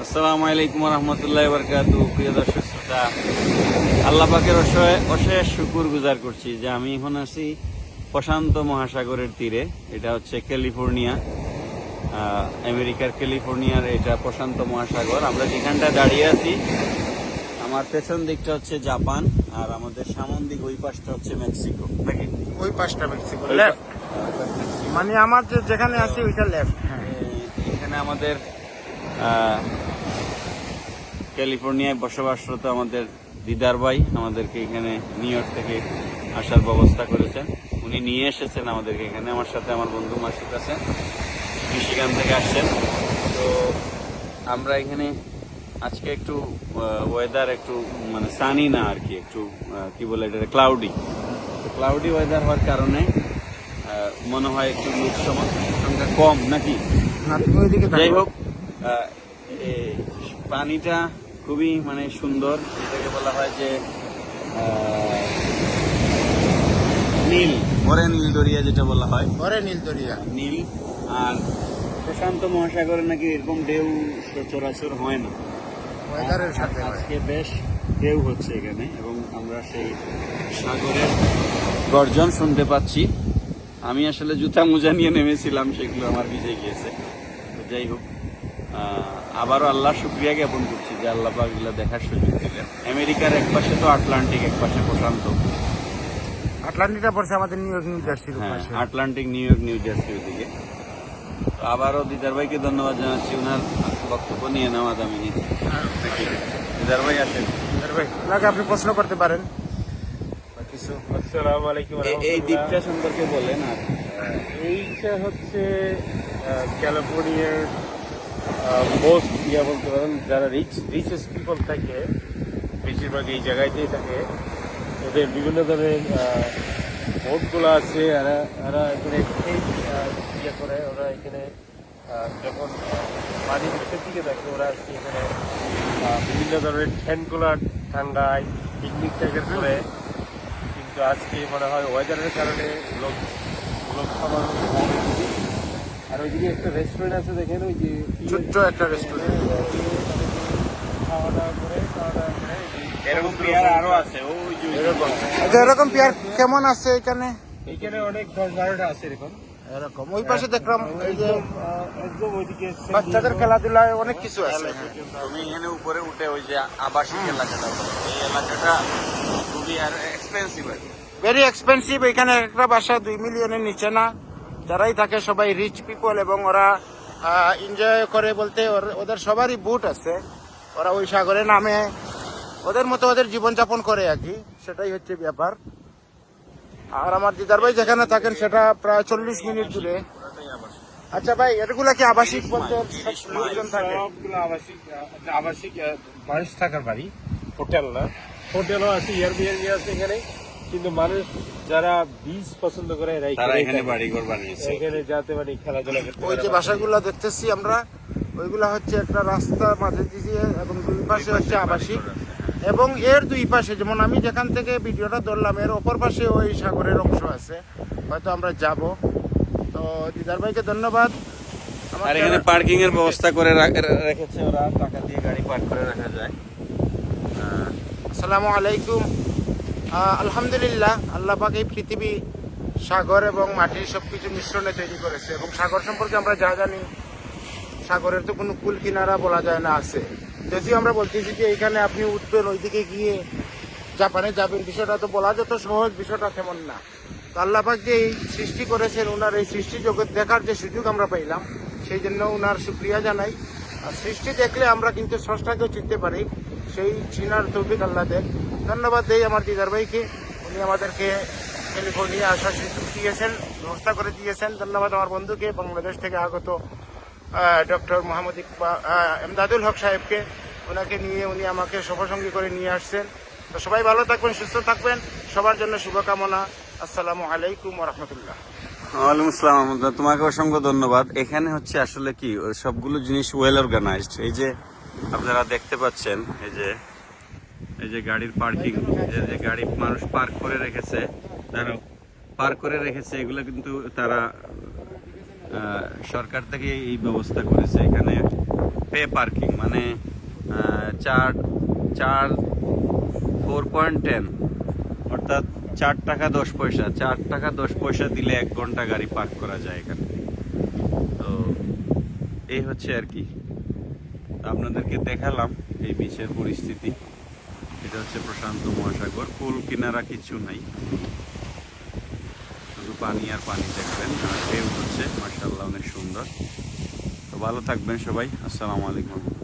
আসসালামু আলাইকুম রহমতুল্লাহ বরকাতু প্রিয় দর্শক শ্রোতা। আল্লাহ পাকের অসহায়- অশেষ শুকুর গুজার করছি যে আমি এখন আছি প্রশান্ত মহাসাগরের তীরে। এটা হচ্ছে ক্যালিফোর্নিয়া। আমেরিকার ক্যালিফোর্নিয়ার এটা প্রশান্ত মহাসাগর। আমরা যেখানটায় দাঁড়িয়ে আছি আমার পেছন দিকটা হচ্ছে জাপান আর আমাদের সামন দিক ওই পাশটা হচ্ছে মেক্সিকো। নাকি? ওই পাশটা মেক্সিকো। লেফট। মানে আমার যেখানে আছে ওইটা লেফট হ্যাঁ। এখানে আমাদের ক্যালিফোর্নিয়ায় বসবাসরত আমাদের দিদার ভাই আমাদেরকে এখানে নিউ ইয়র্ক থেকে আসার ব্যবস্থা করেছেন। উনি নিয়ে এসেছেন আমাদেরকে এখানে আমার সাথে আমার বন্ধু মাসুদ আছেন মিশিগান থেকে আসছেন। তো আমরা এখানে আজকে একটু ওয়েদার একটু মানে সানি না আর কি একটু কি বলে এটা ক্লাউডি ক্লাউডি ওয়েদার হওয়ার কারণে মনে হয় একটু লোক সংখ্যা কম নাকি? ওইদিকে যাই হোক পানিটা খুবই মানে সুন্দর এটাকে বলা হয় যে নীল ভরে নীল দরিয়া যেটা বলা হয়। ঘরে নীল দরিয়া। নীল আর প্রশান্ত মহাসাগরে নাকি এরকম ঢেউ সচরাচর হয় না। ওয়েদারের সাথে আজকে বেশ ঢেউ হচ্ছে এখানে এবং আমরা সেই সাগরের গর্জন শুনতে পাচ্ছি। আমি আসলে জুতা মোজা নিয়ে নেমেছিলাম সেগুলো আমার ভিজে গিয়েছে। তো যাই হোক। আবারও আল্লাহ শুক্রিয়া জ্ঞাপন করছি যে আল্লাহ পাকগুলো দেখার সুযোগ দিলেন। আমেরিকার এক পাশে তো আটলান্টিক এক পাশে প্রশান্ত। আটলান্টিকটা পড়ছে আমাদের নিউ ইয়র্ক নিউ জার্সির হ্যাঁ Atlantic New York New Jersey ওদিকে। তো আবারও দিদার ভাইকে ধন্যবাদ জানাচ্ছি ওনার বক্তব্য নিয়ে নেওয়া দামি নিচ্ছি দিদার ভাই আসেন। আর ভাই ওনাকে আপনি প্রশ্ন করতে পারেন। এই। দ্বীপটা সম্পর্কে বলেন আর। এইটা হচ্ছে ক্যালিফোর্নিয়ার মোস্ট ইয়া বলতে পারেন যারা রিচ রিচেস্ট পিপল থাকে বেশিরভাগ এই জায়গাতেই থাকে ওদের বিভিন্ন ধরনের বোটগুলো আছে এরা এরা এখানে ইয়ে করে ওরা এখানে যখন আহ, পানি নিচের দিকে থাকে ওরা আর কি এখানে বিভিন্ন ধরনের ঠ্যানগুলো ঠান্ডায় পিকনিক টাইপের করে কিন্তু আজকে মনে হয় ওয়েদারের কারণে লোক লোক খাবার। আর ওইদিকে একটা রেস্টুরেন্ট আছে দেখেন ওই যে ছোট্ট একটা রেস্টুরেন্ট খাওয়া দাওয়া করে খাওয়া দাওয়া করে এরকম প্লেয়ার আরও আছে ওই যে এরকম। আচ্ছা এরকম পেয়ার কেমন আছে এখানে? এইখানে অনেক দশ বারোটা আছে এরকম। এরকম। ওই পাশে দেখলাম এই যে একদম আহ, একদম ওইদিকে বাচ্চাদের খেলাধুলায় অনেক কিছু আছে। তুমি এখানে উপরে উঠে ওই যে আবাসিক এলাকাটা এই এলাকাটা খুবই আর এক্সপেন্সিভ আর ভেরি এক্সপেন্সিভ এখানে একটা বাসা দুই মিলিয়নের নিচে না? যারাই থাকে সবাই রিচ পিপল এবং ওরা এনজয় করে বলতে ওদের সবারই বুট আছে। ওরা ওই সাগরে নামে। ওদের মতো ওদের জীবনযাপন করে আর কি। সেটাই হচ্ছে ব্যাপার। আর আমার দিদার ভাই যেখানে থাকেন, সেটা প্রায় চল্লিশ মিনিট দূরে। আচ্ছা ভাই এগুলা কি আবাসিক বলতে আবাসিক আবাসিক মানুষ থাকার বাড়ি। হোটেল না। হোটেলও আছে এয়ারবিএনবি আছে এখানে। কিন্তু মানুষ যারা বীজ পছন্দ করে এরা তারা এখানে বাড়ি ঘর বানিয়েছে এখানে যাতে মানে খেলাধুলা করতে ওই যে বাসাগুলো দেখতেছি আমরা ওইগুলা হচ্ছে একটা রাস্তা মাঝে দিয়ে এবং দুই পাশে হচ্ছে আবাসিক। এবং এর দুই পাশে যেমন আমি যেখান থেকে ভিডিওটা ধরলাম এর অপর পাশে ওই সাগরের অংশ আছে। হয়তো আমরা যাব। তো দিদার ভাইকে ধন্যবাদ। আমার আর এখানে পার্কিং এর ব্যবস্থা করে রাখ- রেখেছে ওরা টাকা দিয়ে গাড়ি পার্ক করে রাখা যায়। আসসালামু আলাইকুম। আলহামদুলিল্লাহ, আল্লাহ পাক এই পৃথিবী, সাগর এবং মাটির সব কিছু মিশ্রণে তৈরি করেছে এবং সাগর সম্পর্কে আমরা যা জানি, সাগরের তো কোনো কুল কিনারা বলা যায় না, আছে। যদিও আমরা বলতেছি যে এখানে আপনি উঠবেন ওইদিকে গিয়ে জাপানে যাবেন, বিষয়টা তো বলা যত সহজ, বিষয়টা তেমন না। তো আল্লাহ পাক যে এই সৃষ্টি করেছেন ওনার এই সৃষ্টি জগৎ দেখার যে সুযোগ আমরা পাইলাম, সেই জন্য ওনার শুক্রিয়া জানাই। আর সৃষ্টি দেখলে আমরা কিন্তু স্রষ্টাকেও চিনতে পারি। সেই চিনার তৌফিক আল্লাহ দেন। ধন্যবাদ দেই আমার দিদার ভাইকে। উনি আমাদেরকে ক্যালিফোর্নিয়া আসার সুযোগ দিয়েছেন, ব্যবস্থা করে দিয়েছেন। ধন্যবাদ আমার বন্ধুকে, বাংলাদেশ থেকে আগত ডক্টর মোহাম্মদ ইকবা এমদাদুল হক সাহেবকে। ওনাকে নিয়ে উনি আমাকে সফরসঙ্গী করে নিয়ে আসছেন। তো সবাই ভালো থাকবেন, সুস্থ থাকবেন। সবার জন্য শুভকামনা। আসসালামু আলাইকুম রহমতুল্লাহ ওয়ালাইকুম আসসালাম। তোমাকে অসংখ্য ধন্যবাদ। এখানে হচ্ছে আসলে কি সবগুলো জিনিস ওয়েল অর্গানাইজড এই যে আপনারা দেখতে পাচ্ছেন, এই যে এই যে গাড়ির পার্কিং যে গাড়ি মানুষ পার্ক করে রেখেছে, তারা পার্ক করে রেখেছে, এগুলো কিন্তু তারা সরকার থেকে এই ব্যবস্থা করেছে, এখানে পে পার্কিং মানে চার চার ফোর পয়েন্ট টেন অর্থাৎ চার টাকা দশ পয়সা, চার টাকা দশ পয়সা দিলে এক ঘণ্টা গাড়ি পার্ক করা যায় এখানে। তো, এই হচ্ছে আর কি। আপনাদেরকে দেখালাম এই বিচের পরিস্থিতি। এটা হচ্ছে প্রশান্ত মহাসাগর। কুল কিনারা কিছু নাই। শুধু পানি আর পানি দেখবেন। আর হচ্ছে মার্শাল্লাহ অনেক সুন্দর। তো ভালো থাকবেন সবাই। আসসালামু আলাইকুম।